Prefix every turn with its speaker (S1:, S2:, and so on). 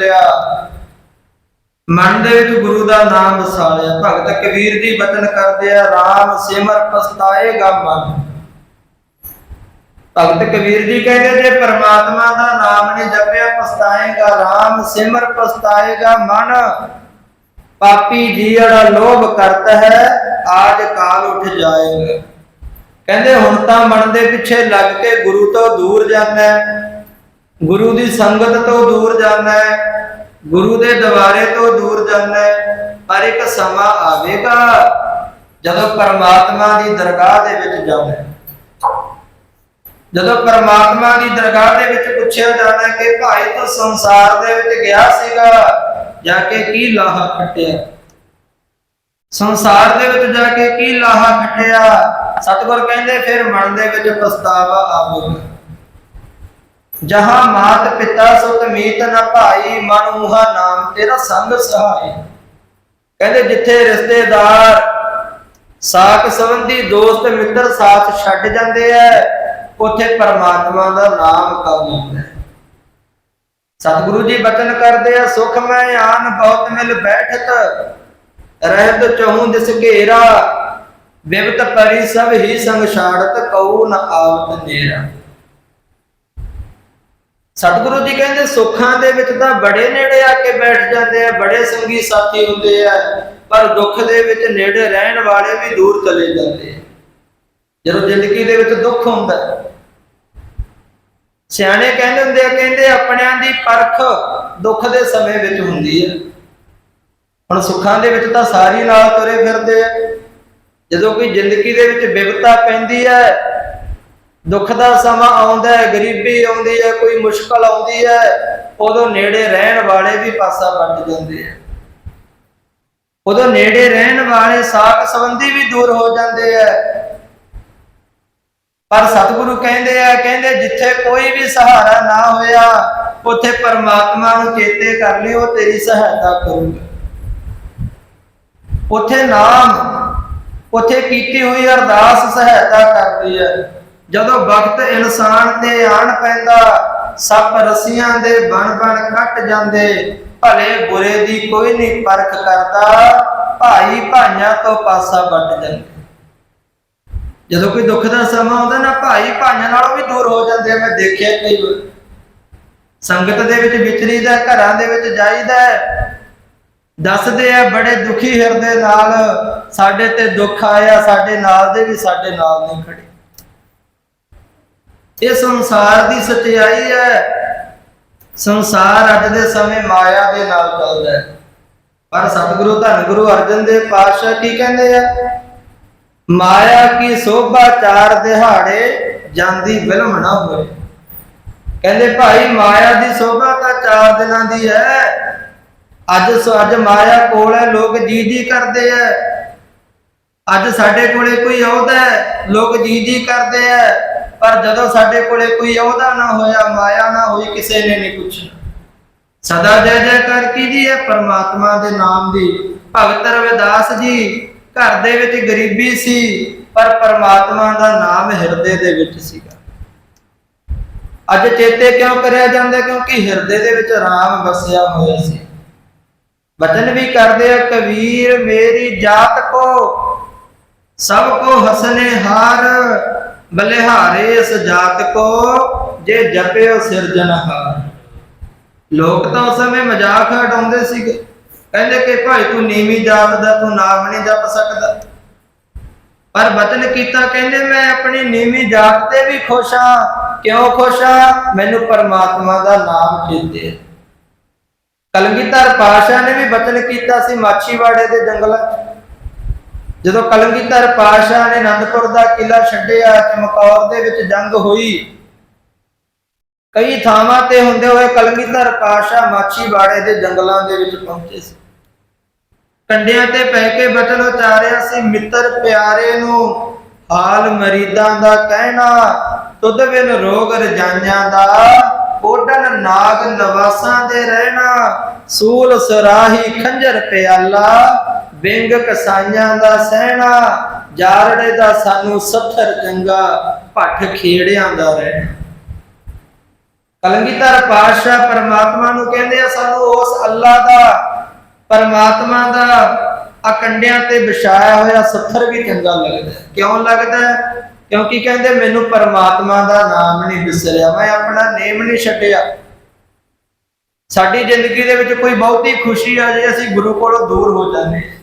S1: ਲਿਆ ਮਨ ਦੇ ਵਿੱਚ ਗੁਰੂ ਦਾ ਨਾਮ ਵਸਾ ਭਗਤ ਕਬੀਰ ਜੀ ਬਚਨ ਕਰਦੇ ਆ RAM ਸਿਮਰ ਪਛਤਾਏਗਾ ਮਨ। ਭਗਤ ਕਬੀਰ ਜੀ ਕਹਿੰਦੇ, ਜੇ ਪਰਮਾਤਮਾ ਦਾ ਨਾਮ ਨਹੀਂ ਜਪਿਆ ਪਛਤਾਏਗਾ RAM ਸਿਮਰ ਪਛਤਾਏਗਾ ਮਨ। ਪਾਪੀ ਜੀੜਾ ਲੋਭ ਕਰਤਾ ਹੈ, ਆਜ ਕਾਲ ਉੱਠ ਜਾਏਗਾ। ਕਹਿੰਦੇ, ਹੁਣ ਤਾਂ ਮਨ ਦੇ ਪਿੱਛੇ ਲੱਗ ਕੇ ਗੁਰੂ ਤੋਂ ਦੂਰ ਜਾਂਦਾ ਗੁਰੂ ਦੀ ਸੰਗਤ ਤੋਂ ਦੂਰ ਜਾਂਦਾ ਹੈ, ਗੁਰੂ ਦੇ ਦਵਾਰੇ ਤੋਂ ਦੂਰ ਜਾਂਦਾ ਹੈ, ਪਰ ਇੱਕ ਸਮਾਂ ਆਵੇਗਾ ਜਦੋਂ ਪਰਮਾਤਮਾ ਦੀ ਦਰਗਾਹ ਦੇ ਵਿੱਚ ਜਾਣਾ ਜਦੋਂ ਪਰਮਾਤਮਾ ਦੀ ਦਰਗਾਹ ਦੇ ਵਿੱਚ ਪੁੱਛਿਆ ਜਾਣਾ ਕਿ ਭਾਈ ਤੂੰ ਸੰਸਾਰ ਦੇ ਵਿੱਚ ਗਿਆ ਸੀਗਾ, ਜਾ ਕੇ ਕੀ ਲਾਹਾ ਖੱਟਿਆ? ਸੰਸਾਰ ਦੇ ਵਿੱਚ ਜਾ ਕੇ ਕੀ ਲਾਹਾ ਖੱਟਿਆ? ਸਤਿਗੁਰ ਕਹਿੰਦੇ, ਫਿਰ ਮਨ ਦੇ ਵਿੱਚ ਪਛਤਾਵਾ ਆਵੇਗਾ। ਜਹਾਂ ਮਾਤ ਪਿਤਾ ਸੁਤ ਮੀਤ ਨ ਭਾਈ, ਮਨ ਉਹਾ ਨਾਮ ਤੇਰਾ ਸੰਗ ਸਹਾਈ। ਕਹਿੰਦੇ ਜਿੱਥੇ ਰਿਸ਼ਤੇਦਾਰ ਸਾਖ ਸੰਬੰਧੀ ਦੋਸਤ ਮਿੱਤਰ ਸਾਥ ਛੱਡ ਜਾਂਦੇ ਐ, ਉੱਥੇ ਪਰਮਾਤਮਾ ਦਾ ਨਾਮ ਕੰਮ ਹੁੰਦਾ ਸਤਿਗੁਰੂ ਜੀ ਬਚਨ ਕਰਦੇ ਆ, ਸੁਖ ਮੈਂ ਆਨ, ਬਹੁਤ ਮਿਲ ਬੈਠਤ, ਰਹਿਤ ਚਹੂ ਦਿਸ ਘੇਰਾ, ਵਿਵਤ ਪਰੀ ਸਭ ਹੀ ਸੰਗ ਛਾੜਤ, ਕਉ ਨ ਆਵਤ ਨੇਰਾ। ਸਤਿਗੁਰੂ ਜੀ ਕਹਿੰਦੇ, ਸੁੱਖਾਂ ਦੇ ਵਿੱਚ ਤਾਂ ਬੜੇ ਨੇੜੇ ਆ ਕੇ ਬੈਠ ਜਾਂਦੇ ਆ, ਬੜੇ ਸੰਗੀ ਸਾਥੀ ਹੁੰਦੇ ਆ, ਪਰ ਦੁੱਖ ਦੇ ਵਿੱਚ ਨੇੜੇ ਰਹਿਣ ਵਾਲੇ ਵੀ ਦੂਰ ਚਲੇ ਜਾਂਦੇ ਆ। ਜਦੋਂ ਜ਼ਿੰਦਗੀ ਦੇ ਵਿੱਚ ਦੁੱਖ ਹੁੰਦਾ ਸਿਆਣੇ ਕਹਿੰਦੇ ਹੁੰਦੇ ਆ, ਕਹਿੰਦੇ ਆਪਣਿਆਂ ਦੀ ਪਰਖ ਦੁੱਖ ਦੇ ਸਮੇਂ ਵਿੱਚ ਹੁੰਦੀ ਹੈ। ਹੁਣ ਸੁੱਖਾਂ ਦੇ ਵਿੱਚ ਤਾਂ ਸਾਰੀ ਨਾਲ ਤੁਰੇ ਫਿਰਦੇ ਆ। ਜਦੋਂ ਕੋਈ ਜ਼ਿੰਦਗੀ ਦੇ ਵਿੱਚ ਵਿਵਤਾ ਪੈਂਦੀ ਹੈ ਦੁੱਖ ਦਾ ਸਮਾਂ ਆਉਂਦਾ ਹੈ, ਗਰੀਬੀ ਆਉਂਦੀ ਹੈ, ਕੋਈ ਮੁਸ਼ਕਲ ਆਉਂਦੀ ਹੈ, ਉਦੋਂ ਨੇੜੇ ਰਹਿਣ ਵਾਲੇ ਵੀ ਪਾਸਾ ਵੱਟ ਜਾਂਦੇ ਆ। ਉਦੋਂ ਨੇੜੇ ਰਹਿਣ ਵਾਲੇ ਸਾਖ ਸੰਬੰਧੀ ਵੀ ਦੂਰ ਹੋ ਜਾਂਦੇ ਆ। ਪਰ ਸਤਿਗੁਰੂ ਕਹਿੰਦੇ ਆ, ਕਹਿੰਦੇ ਜਿੱਥੇ ਕੋਈ ਵੀ ਸਹਾਰਾ ਨਾ ਹੋਇਆ, ਉੱਥੇ ਪਰਮਾਤਮਾ ਨੂੰ ਚੇਤੇ ਕਰ ਲਿਓ, ਤੇਰੀ ਸਹਾਇਤਾ ਕਰੂੰਗਾ। ਉੱਥੇ ਨਾਮ, ਉੱਥੇ ਕੀਤੀ ਹੋਈ ਅਰਦਾਸ ਸਹਾਇਤਾ ਕਰਦੀ ਹੈ। ਜਦੋਂ ਵਕਤ ਇਨਸਾਨ ਤੇ ਆਣ ਪੈਂਦਾ, ਸੱਪ ਰਸੀਆਂ ਦੇ ਬਣ ਬਣ ਕੱਟ ਜਾਂਦੇ। ਭਲੇ ਬੁਰੇ ਦੀ ਕੋਈ ਨਹੀਂ ਪਰਖ ਕਰਦਾ, ਭਾਈ ਭਾਈਆਂ ਤੋਂ ਪਾਸਾ ਵੱਟ ਜਾਂਦੇ। ਜਦੋਂ ਕੋਈ ਦੁੱਖ ਦਾ ਸਮਾਂ ਆਉਂਦਾ ਨਾ, ਭਾਈ ਭਾਈਆਂ ਨਾਲੋਂ ਵੀ ਦੂਰ ਹੋ ਜਾਂਦੇ ਆ। ਮੈਂ ਦੇਖਿਆ ਕਈ ਵਾਰ। ਸੰਗਤ ਦੇ ਵਿੱਚ ਵਿਚਰੀਦਾ, ਘਰਾਂ ਦੇ ਵਿੱਚ ਜਾਈਦਾ ਦੱਸਦੇ ਆ, ਬੜੇ ਦੁਖੀ ਹਿਰਦੇ ਨਾਲ ਸਾਡੇ ਤੇ ਦੁੱਖ ਆਇਆ, ਸਾਡੇ ਨਾਲ ਦੇ ਵੀ ਸਾਡੇ ਨਾਲ ਨਹੀਂ ਖੜੇ। ਇਹ ਸੰਸਾਰ ਦੀ ਸਚਾਈ ਹੈ। ਸੰਸਾਰ ਅੱਜ ਦੇ ਸਮੇਂ ਮਾਇਆ ਦੇ ਨਾਲ ਚੱਲਦਾ ਹੈ। ਪਰ ਸਤਿਗੁਰੂ ਧੰਨ ਗੁਰੂ ਅਰਜਨ ਦੇਵ ਪਾਤਸ਼ਾਹ ਕੀ ਕਹਿੰਦੇ ਆ? ਮਾਇਆ ਕੀ ਸੋਭਾ ਚਾਰ ਦਿਹਾੜੇ ਜਾਂਦੀ ਬਿਲਮ ਨਾ ਹੋਏ ਕਹਿੰਦੇ ਭਾਈ, ਮਾਇਆ ਦੀ ਸੋਭਾ ਤਾਂ ਚਾਰ ਦਿਨਾਂ ਦੀ ਹੈ। ਅੱਜ ਅੱਜ ਮਾਇਆ ਕੋਲ ਹੈ, ਲੋਕ ਜੀ ਜੀ ਕਰਦੇ ਐ ਅੱਜ ਸਾਡੇ ਕੋਲੇ ਕੋਈ ਅਹੁਦਾ ਹੈ, ਲੋਕ ਜੀ ਜੀ ਕਰਦੇ ਐ ਪਰ ਜਦੋਂ ਸਾਡੇ ਕੋਲੇ ਕੋਈ ਅਹੁਦਾ ਨਾ ਹੋਇਆ, ਮਾਇਆ ਨਾ ਹੋਈ, ਕਿਸੇ ਨੇ ਨਹੀਂ ਪੁੱਛਣਾ ਸਦਾ ਜੈ ਜੈਕਾਰ ਕੀਦੀ ਹੈ ਪਰਮਾਤਮਾ ਦੇ ਨਾਮ ਦੀ। ਭਗਤ ਰਵਿਦਾਸ ਜੀ, ਘਰ ਦੇ ਵਿੱਚ ਗਰੀਬੀ ਸੀ, ਪਰ ਪਰਮਾਤਮਾ ਦਾ ਨਾਮ ਹਿਰਦੇ ਦੇ ਵਿੱਚ ਸੀਗਾ। ਅੱਜ ਚੇਤੇ ਕਿਉਂ ਕਰਿਆ ਜਾਂਦਾ? ਕਿਉਂਕਿ ਹਿਰਦੇ ਦੇ ਵਿੱਚ ਰਾਮ ਵਸਿਆ ਹੋਇਆ ਸੀ। ਬਚਨ ਵੀ ਕਰਦੇ ਆ, ਕਬੀਰ ਮੇਰੀ ਜਾਤ ਕੋ, ਸਭ ਕੋ ਹਸਨੇ ਹਾਰ ਬਲਿਹਾਰੇ ਇਸ ਜਾਤ ਕੋ, ਜੇ ਜਪਿਓ ਸਿਰਜਣਹਾਰ ਲੋਕ ਤਾਂ ਉਸ ਸਮੇਂ ਮਜ਼ਾਕ ਉਡਾਉਂਦੇ ਸੀਗੇ। ਕਹਿੰਦੇ ਕਿ ਭਾਈ ਤੂੰ ਨੀਵੀਂ ਜਾਤ ਦਾ, ਤੂੰ ਨਾਮ ਨਹੀਂ ਜਪ ਸਕਦਾ। ਪਰ ਬਚਨ ਕੀਤਾ ਕਹਿੰਦੇ, ਮੈਂ ਆਪਣੀ ਨੀਵੀਂ ਜਾਤ ਤੇ ਵੀ ਖੁਸ਼ ਹਾਂ। ਕਿਉਂ ਖੁਸ਼ ਹਾਂ? ਮੈਨੂੰ ਪਰਮਾਤਮਾ ਦਾ ਨਾਮ ਚੇਤੇ ਹੈ ਕਲਗੀਧਰ ਪਾਸ਼ਾ ਨੇ ਵੀ ਬਚਨ ਕੀਤਾ ਸੀ ਮਾਛੀਵਾੜੇ ਦੇ ਜੰਗਲਾਂ ਜਦੋਂ ਕਲਗੀਧਰ ਪਾਸ਼ਾ ਨੇ ਆਨੰਦਪੁਰ ਦਾ ਕਿਲਾ ਛੱਡਿਆ ਚਮਕੌਰ ਦੇ ਵਿੱਚ ਜੰਗ ਹੋਈ, ਕਈ ਥਾਵਾਂ ਤੇ ਹੁੰਦੇ ਹੋਏ ਕਲਗੀਧਰ ਪਾਸ਼ਾ ਮਾਛੀਵਾੜੇ ਦੇ ਜੰਗਲਾਂ ਦੇ ਵਿੱਚ ਪਹੁੰਚੇ ਸੀ। ਕੰਡਿਆਂ ਤੇ ਪੈ ਕੇ ਬਚਨ ਉਚਾਰਿਆ ਸੀ, ਮਿੱਤਰ ਪਿਆਰੇ ਨੂੰ ਹਾਲ ਮਰੀਦਾਂ ਦਾ ਕਹਿਣਾ, ਤੁਧ ਬਿਨ ਰੋਗ ਰਜਾਈਆਂ ਦਾ ਓਡਨ ਨਾਗ ਨਵਾਸਾਂ ਦੇ ਰਹਿਣਾ, ਸੂਲ ਸਰਾਹੀ ਖੰਜਰ ਪਿਆਲਾ ਵਿੰਗ ਕਸਾਈਆਂ ਦਾ ਸਹਿਣਾ, ਜਾਰੜੇ ਦਾ ਸਾਨੂੰ ਸੱਥਰ ਚੰਗਾ, ਭੱਠ ਖੇੜਿਆਂ ਦਾ ਰਹਿਣਾ। ਕਲੰਗੀਧਰ ਪਾਤਸ਼ਾਹ ਪਰਮਾਤਮਾ ਨੂੰ ਕਹਿੰਦੇ ਆ, ਸਾਨੂੰ ਅੱਲਾ ਦਾ, ਪਰਮਾਤਮਾ ਦਾ ਆ ਤੇ ਵਿਛਾਇਆ ਹੋਇਆ ਸੱਥਰ ਵੀ ਚੰਗਾ ਲੱਗਦਾ ਕਿਉਂ ਲੱਗਦਾ ਕਿਉਂਕਿ ਕਹਿੰਦੇ ਮੈਨੂੰ ਪਰਮਾਤਮਾ ਦਾ ਨਾਮ ਨਹੀਂ ਵਿਸਰਿਆ ਮੈਂ ਆਪਣਾ ਨੇਮ ਨਹੀਂ ਛੱਡਿਆ। ਸਾਡੀ ਜ਼ਿੰਦਗੀ ਦੇ ਵਿੱਚ ਕੋਈ ਬਹੁਤੀ ਖੁਸ਼ੀ ਆ ਜੇ ਅਸੀਂ ਗੁਰੂ ਕੋਲੋਂ ਦੂਰ ਹੋ ਜਾਂਦੇ ਹਾਂ।